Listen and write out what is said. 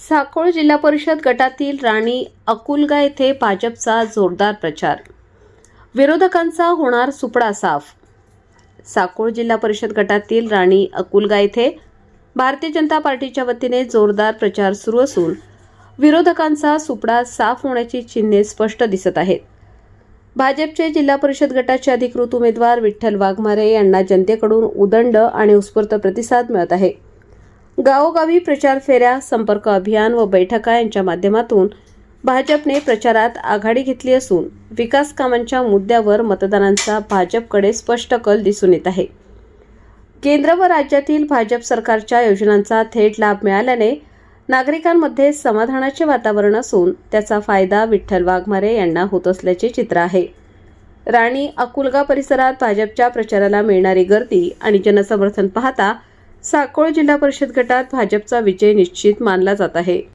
साकोळ जिल्हा परिषद गटातील राणी अकुलगा येथे भाजपचा जोरदार प्रचार. विरोधकांचा होणार सुपडा साफ. साकोळ जिल्हा परिषद गटातील राणी अकुलगा येथे भारतीय जनता पार्टीच्या वतीने जोरदार प्रचार सुरू असून विरोधकांचा सुपडा साफ होण्याची चिन्हे स्पष्ट दिसत आहेत. भाजपचे जिल्हा परिषद गटाचे अधिकृत उमेदवार विठ्ठल वाघमारे यांना जनतेकडून उदंड आणि उत्स्फूर्त प्रतिसाद मिळत आहे. गावोगावी प्रचार फेऱ्या संपर्क अभियान व बैठका यांच्या माध्यमातून भाजपने प्रचारात आघाडी घेतली असून विकास कामांच्या मुद्द्यावर मतदारांचा भाजपकडे स्पष्ट कल दिसून येत आहे. केंद्र व राज्यातील भाजप सरकारच्या योजनांचा थेट लाभ मिळाल्याने नागरिकांमध्ये समाधानाचे वातावरण असून त्याचा फायदा विठ्ठल वाघमारे यांना होत असल्याचे चित्र आहे. राणी अकुलगा परिसरात भाजपच्या प्रचाराला मिळणारी गर्दी आणि जनसमर्थन पाहता साकोळ जिल्हा परिषद गटात भाजपचा विजय निश्चित मानला जात आहे.